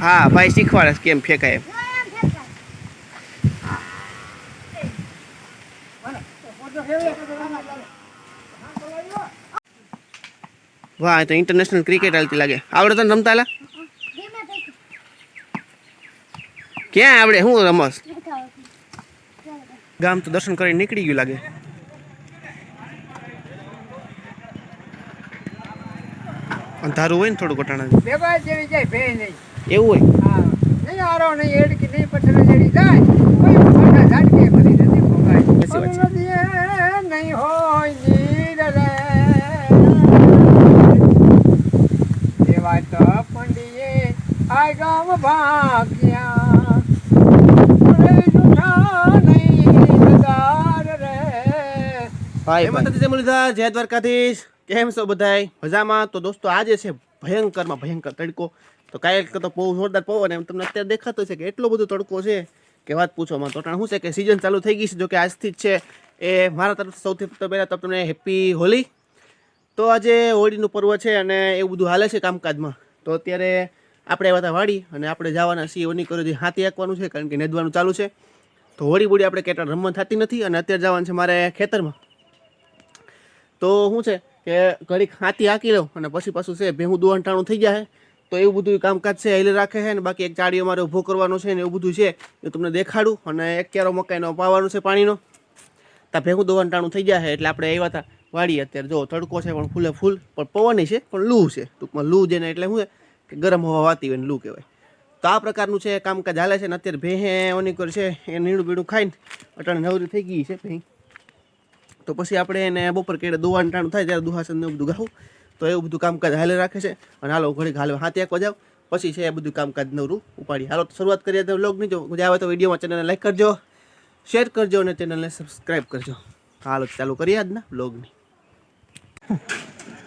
હા ભાઈ શીખવાડે કેમ ફેંકાય વાહ તો ઇન્ટરનેશનલ ક્રિકેટ હાલતી લાગે. આવડે તને રમતા હાલા ક્યાં આવડે? શું રમસ ગામ તો દર્શન કરીને નીકળી ગયું લાગે. અંધારું હોય ને થોડું ઘટાણા ભેગા જેવી જાય ભે નહીં. એવું હોય? હા. નહીં આરો નહીં એડકી નહીં પથ્થર જેડી જાય. કોઈ મોટા ઝાડકે ભરી નથી ભોગાય. નહીં હોય નીર રે. તો પંડીએ આ ગામ ભાગ્યા રે જૂઠા નહીં નગાર રે ભાઈ માતાજી જય મુરલીધર જય દ્વારકાધીશ. કેમ છો બધાય? મજામાં? તો દોસ્તો આજે છે ભયંકરમાં ભયંકર તડકો. તો કાંઈ તો બહુ જોરદાર પવન એમ તમને અત્યારે દેખાતો છે કે એટલો બધો તડકો છે કે વાત પૂછવામાં. તો શું છે કે સિઝન ચાલુ થઈ ગઈ છે જો કે આજથી જ છે. એ મારા તરફ સૌથી પહેલાં તો તમને હેપી હોલી. તો આજે હોળીનું પર્વ છે અને એવું બધું હાલે છે કામકાજમાં. તો અત્યારે આપણે આવ્યા હતા વાડી અને આપણે જવાના છીએ ઓની કરો જે હાથી આંકવાનું છે કારણ કે નેદવાનું ચાલુ છે. તો હોળી બોળી આપણે કેટલા રમવા થતી નથી અને અત્યારે જવાનું છે મારે ખેતરમાં. તો શું છે કે ઘડીક હાથી હાકી લઉં અને પછી પાછું છે ભેહું દુવાંટાણું થઈ જાય. તો એવું બધું કામકાજ છે હેલે રાખે છે ને બાકી એક ચાડીઓ મારે ઊભો કરવાનો છે ને એવું બધું છે, એ તમને દેખાડું અને એક ક્યારો મકાઈનો પાવાનું છે પાણીનો. ત્યાં ભેગું દોવાંટાણું થઈ જાય એટલે આપણે આવ્યા હતા વાડી અત્યારે જો તડકો છે, પણ ફૂલે ફૂલ, પણ પવનની છે, પણ લૂ છે. ટૂંકમાં લૂ જેને એટલે શું છે કે ગરમ હવા વાતી હોય ને લૂ કહેવાય. તો આ પ્રકારનું છે, કામકાજ હાલે છે ને અત્યારે ભેહે ઓનીકર છે, એ નીણું બીડું ખાઈને અટાણે નવરી થઈ ગઈ છે ભેં તો પછી આપણે એને બપોર કેડે દુવાન ટાણું થાય ત્યારે દુહાસન ને બધું ગાવું તો એવું બધું કામકાજ હાલે રાખે છે. અને હાલો, ઘડીક હાલે, હાથે એક જાવ પછી છે એ બધું કામકાજ નવરું ઉપાડી. હાલો શરૂઆત કરીએ તો વ્લોગની જો મજા આવે તો વિડીયોમાં ચેનલને લાઈક કરજો. શેર કરજો અને ચેનલને સબસ્ક્રાઈબ કરજો. હાલો ચાલુ કરીએ આજના વ્લોગની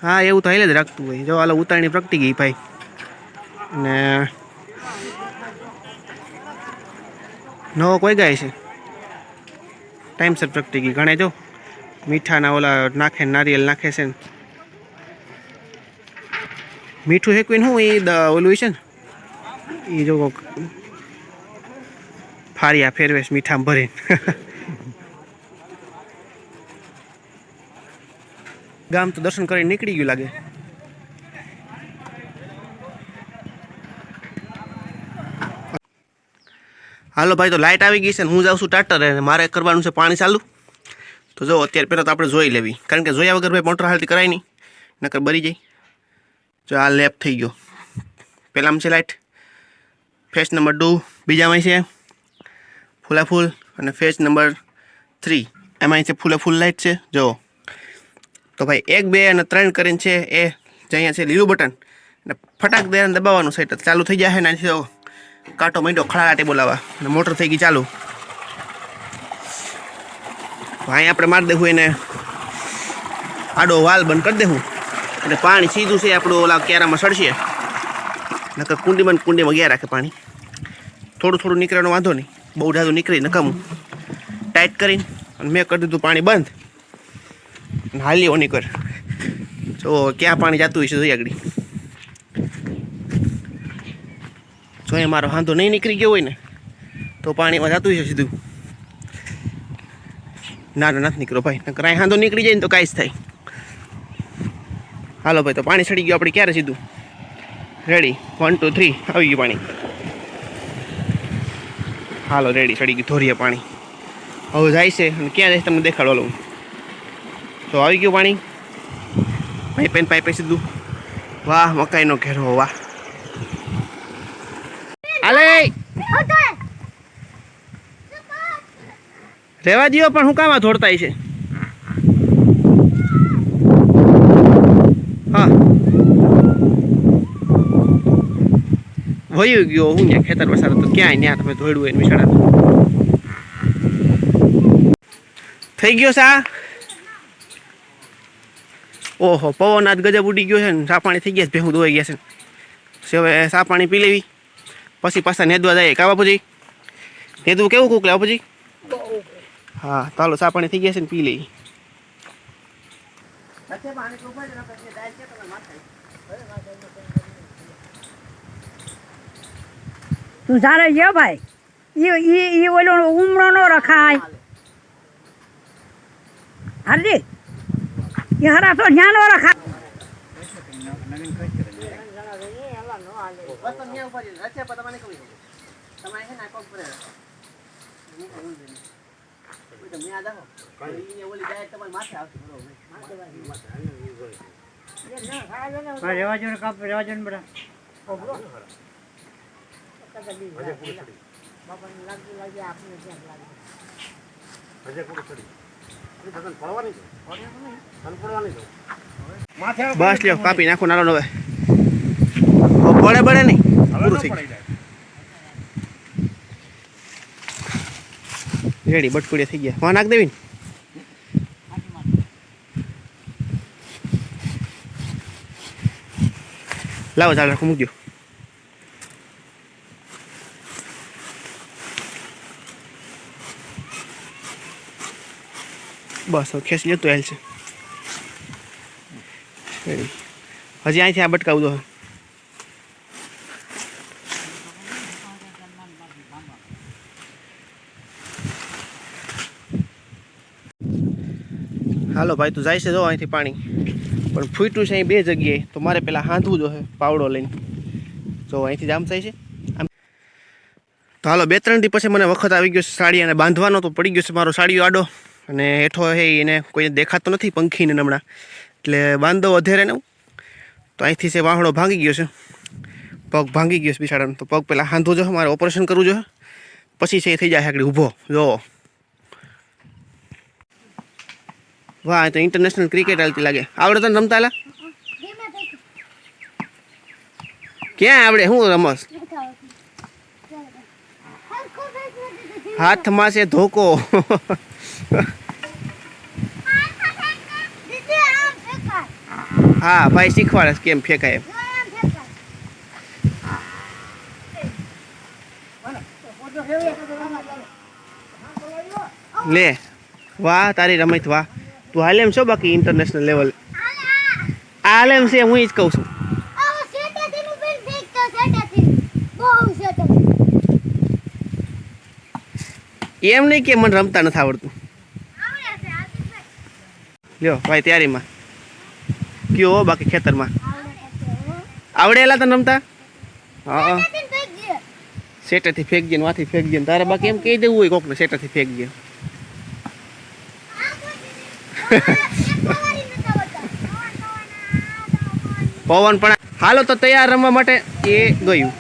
હા, એવું તો હાલે જ રાખતું હોય. જો હાલો, ઉતારણી પ્રગટી ગઈ ભાઈ. ને નવો કોઈ ગાય છે? ટાઈમસર પ્રગટી ગઈ. ગણે જો મીઠાના ઓલા નાખે, નારિયેલ નાખે છે મીઠું હેકવીને શું, એ ઓલું છે ને? એ જો ફારિયા ફેરવેશ મીઠામાં ભરીને. ગામ તો દર્શન કરીને નીકળી ગયું લાગે. હાલો ભાઈ, તો લાઇટ આવી ગઈ છે હું જાઉં છું ટાટર મારે કરવાનું છે પાણી ચાલુ. તો જો અત્યારે પહેલાં તો આપણે જોઈ લેવી. કારણ કે જોયા વગર ભાઈ મોટર હાલતી કરાય નહીં. નકર બરી જાય. જો આ લેપ થઈ ગયો. પહેલાંમાં છે લાઇટ ફેસ નંબર ટુ, બીજામાં છે ફૂલાફૂલ અને ફેસ નંબર થ્રી. એમાં છે ફૂલાફૂલ લાઇટ છે. જો. તો ભાઈ એક, બે અને ત્રણ કરીને છે એ જે અહીંયા છે લીલું બટન. અને ફટાક દે દબાવવાનું છે ચાલુ થઈ જાય ને કાંટો માંડ્યો ખળાટી બોલાવા અને મોટર થઈ ગઈ ચાલુ. અહીં આપણે મારી દેવું એને. આડો વાલ બંધ કરી દેવું અને પાણી સીધું છે, આપણું ઓલા કેરામાં સડશે. નકર કુંડીમાં કુંડીમાં ગયા રાખે પાણી. થોડું થોડું નીકળવાનો વાંધો નહીં. બહુ જાદું નીકળી નકામું ટાઈટ કરીને અને મેં કરી દીધું પાણી બંધ. અને હાલી ઓની કર જો, ક્યાં પાણી જતું હશે જોઈ આગળ. જો એ મારો વાંધો નહીં નીકળી ગયો હોય ને, તો પાણીમાં જતું હશે સીધું. ના ના નથી નીકળો ભાઈ. નકર અહીં હાંધો નીકળી જાય ને તો કાંઈ જ થાય. હાલો ભાઈ તો પાણી ચડી ગયું આપણે ક્યારે સીધું? રેડી વન ટુ થ્રી આવી ગયું પાણી. હાલો રેડી ચડી ગયું. ધોરીએ પાણી. હવે જાય છે અને ક્યાં જાય છે તમને દેખાડો લઉં તો આવી ગયું પાણી. પાઇપે ને પાઇપે સીધું. વાહ મકાઈનો ઘેરો વાહ. હાલે રેવા દો પણ હું કામાં ધોડતા છે? હા. વયું ગયો હું ત્યાં ખેતર વસાર તો ક્યાંય ત્યાં તમે ધોડ્યું હોય ને વિશાળા થઈ ગયો સા? ઓહો, પવન આજ ગજબ ઉડી ગયો છે ને, સાપાણી થઈ ગયા છે, ભેહું ધોવાઈ ગયા છે હવે સાપાણી પી લેવી. પછી પાછા નેદવા જાય. કા પછી નેદવું કેવું કૂક લે બાપુજી હા ચાલો ચા થઈ ગયા છે ને પી લઈ તો જાણે ગયો ભાઈ. ઈ ઈ ઓલો ઉમરો નો રખાય. હાલજી એ હરા તો જ્ઞાન નો રખાય. તમે છે ને તમે આ દાખો. ઈ ઓલી ડાયરેક્ટ તમારી માથે આવશે બરોબર. રેવા જો ને કાપ રેવા જો ને બધા. બસ લ્યો કાપી નાખો નાનો હવે. પડે પડે નહીં. પૂરું થઈ ગયું. રેડી, બટકુડિયા થઈ ગયા. વાં નાખ દેવી લાવો, ચાલ, રાખો, મૂકજો. બસ ખેંચી લેતો હેલ છે. હજી અહીંથી આ બટકાવું દો. હાલો ભાઈ, તું જાય છે જો અહીંથી પાણી. પણ ફૂટ્યું છે અહીં બે જગ્યાએ, તો મારે પહેલાં હાંધવું જોઈએ પાવડો લઈને. જો અહીંથી જામ થાય છે. તો હાલો, બે ત્રણ દી પછી મને વખત આવી ગયો છે સાડી અને બાંધવાનો તો પડી ગયો છે મારો સાડીઓ આડો. અને હેઠો હે એને કોઈને દેખાતો નથી પંખીને હમણાં. એટલે બાંધો વધેરે ને તો અહીંથી છે વાહણો ભાંગી ગયો છે. પગ ભાંગી ગયો છે બિચારાનો તો પગ પહેલાં હાંધવું જોઈએ મારે ઓપરેશન કરવું જોઈએ પછી છે એ થઈ જાય આગળ ઊભો. જો. વાહ તો ઇન્ટરનેશનલ ક્રિકેટ હાલતી લાગે. આવડે તને રમતા લા? ક્યાં આવડે? શું રમસ હાથમાં છે ધોકો. હા, ભાઈ શીખવાડે કેમ ફેંકાય એમ. લે, વાહ, તારી રમત, વાહ. તું હાલ એમ છો બાકી ઇન્ટરનેશનલ લેવલ હાલ એમ છે હું જ કહું છું. એમ નહીં કે મને રમતા નથી આવડતું. લ્યો ભાઈ તૈયારીમાં. કયો બાકી ખેતરમાં? આવડેલા તને રમતા? હા સેટેથી ફેંકજે વાથી ફેંકજે તારે બાકી એમ કહી દેવું હોય કોકને સેટેથી ફેંકજે પવન પણ હાલો તો તૈયાર રમવા માટે એ ગયું.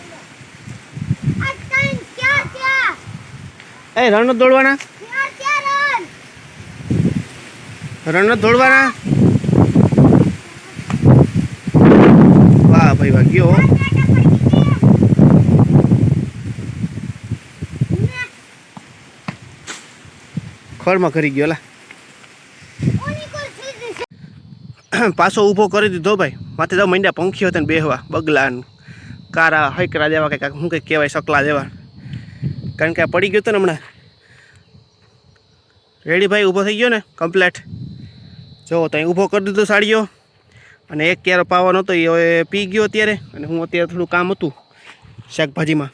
એ રણ દોડવાના? રણ દોડવાના? વાહ ભાઈ વાહ, ગયો. ખળમાં કરી ગયો, લા. પાછો ઊભો કરી દીધો ભાઈ. માથે તો મંડ્યા પંખીઓ હતા ને બેહવા, બગલાન, કારા, હૈકરા જેવા કંઈક, શું કંઈક કહેવાય, સકલા જેવા. કારણ કે આ પડી ગયો હતો ને હમણાં. રેડી ભાઈ, ઊભો થઈ ગયો ને? કમ્પ્લેટ જો ત્યાં ઊભો કરી દીધો સાડીઓ. અને એક ક્યારો પાવાનો હતો એ હવે પી ગયો અત્યારે. અને હું અત્યારે થોડું કામ હતું શાકભાજીમાં.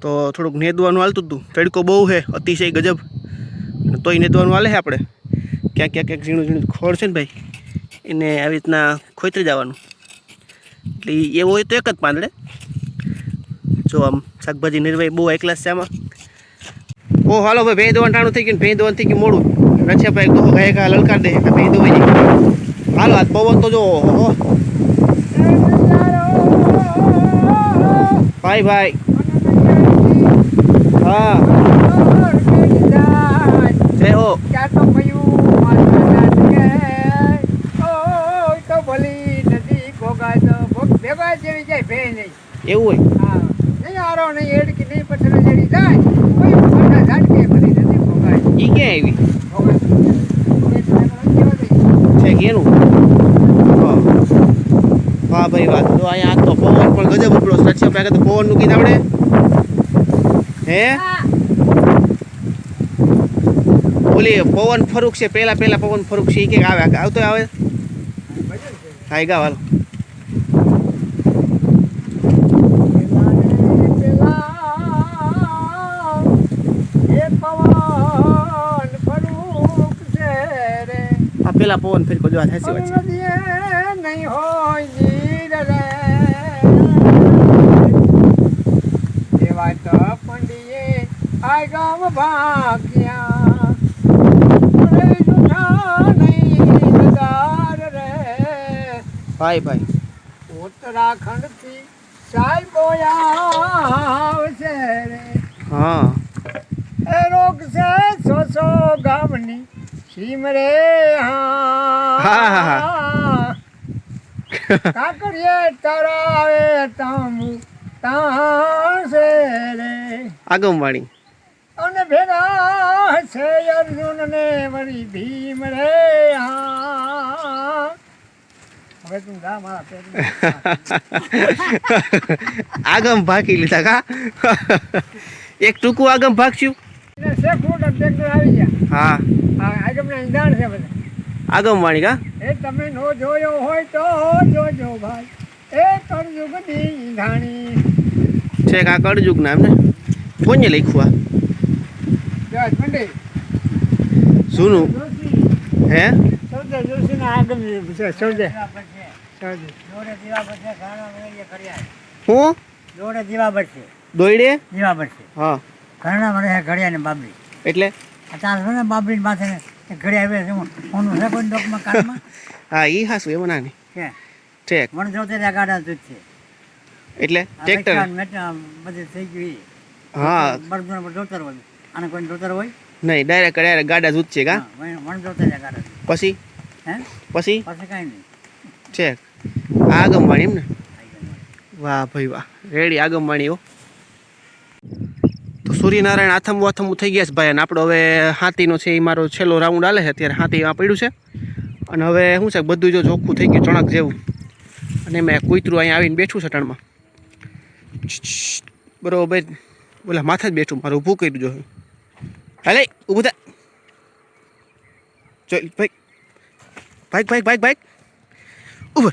તો થોડુંક નેદવાનું હાલતું હતું. તડકો બહુ છે, અતિશય ગજબ. અને તોય નેદવાનું હાલે છે આપણે. ક્યાંક ક્યાંક ક્યાંક ઝીણું ઝીણું ખોળ છે ને ભાઈ. એને આવી રીતના ખોતરી જવાનું એટલે એવું હોય તો એક જ પાંદડે. જો આમ શાકભાજી નિર્વાહી બહુ એકલાસ છે આમાં. ઓ, હાલો ભાઈ ભેં દોવાનું ટાણું થઈ ગયું ભેં દોવાનું થઈ ગયું મોડું. રચ્યા ભાઈ તો ગાય કા લલકાર દે ભેં દોવાઈ હાલો, આ પવન તો જો, હો ભાઈ ભાઈ. હા. જય હો. ક્યાં તો કયું માતા જાત કે ઓય તો ભલી નદી ભોગાય તો ભોગ ભેગા જેવી જાય ભે નહીં એવું હોય? હા. નહીં આરો નહીં પથર જેડી જાય કોઈ ભોગાય. ઈ આવી? એ છે વાહ ભાઈ વાહ. તો અહીંયા તો પવન પણ ગજબ ઉપડો છે. પેલા તો પવનનું ગીત આવડે? હે? ઓલી પવન ફરૂક છે. પેલા પહેલા પવન ફરૂક છે. એ કે આવે? આવતો આવે? હા ઈ ગાવ હાલો. આ પેલા પવન ફેર કોઈ વાત સાચી વાત છે નહીં હોય જીર રે એવા તો પંડીએ આ ગામ ભાગ્યા ભાઈ ભાઈ. ઉત્તરાખંડથી સાહેબો આવશે રે. હા. એ રોગ છે સો સો ગામની. સીમ રે હા, કાકડીએ તરાવે તાંબુ તાસે રે. આગમવાણી અને ભેગા છે અર્જુન ને વળી ભીમ રે હા. હવે તું ગા મારા આગમ ભાગી લીધા કા? એક ટૂંકું આગમ ભાગશું? શેખું ટ્રેક્ટર આવી ગયા. હા. આ આગમના ઈંધાણ છે બધા. આગમવાણી કા? એ તમે નો જોયો હોય તો જોજો ભાઈ. એ કળયુગની ઈંધાણી છે આ કળજુગ નામ ને? કોને લખ્યું આ? જૂનું. જોશી. હે? સૌદે જોશીના આગમ છે સૌદે. જોડે દીવા બચે ઘણા મળીએ કર્યા હું? જોડે દીવા બચે દોયડે? દીવા બચે હા. ઘણા મને ઘડિયા ને બાબરી એટલે? છે ને બાબરી માથે ને એ આવે છે ઓનું છે કોઈ ડોકમાં કાનમાં? હા ઈ હાસું એમાં નાની. છે. ઠેક મને જોતે ત્યાં ગાડા દૂધ છે. એટલે ટ્રેક્ટર વેચાણ થઈ ગયું હા. બળદોને પર જોતર હોય. આને કોઈ જોતર હોય? નહીં ડાયરેક્ટ ડાયરેક્ટ ગાડા જૂત છે કા? મને જોતે ત્યાં ગાડા પછી? હે? પછી? પછી કાંઈ નહીં. ઠેક આ આગમવાણી એમ ને? વાહ ભાઈ વાહ. રેડી આગમવાણી હો. તો સૂર્યનારાયણ આથમ આથમું થઈ ગયા છે ભાઈ. અને આપણો હવે હાથીનો છે એ મારો છેલ્લો રાઉન્ડ આલે છે. અત્યારે હાથી આ પડ્યું છે. અને હવે શું છે, બધું જો ચોખ્ખું થઈ ગયું, ચણક જેવું. અને મેં કૂતરું અહીંયા આવીને બેઠું છે ટણમાં બરોબર બોલા માથે જ બેઠું, મારું ઊભું કર્યું જો હાલે, ઊભું થા. ચાલ, ભાઈ. ભાઈ ભાઈ ભાઈ ભાઈ. ઉભર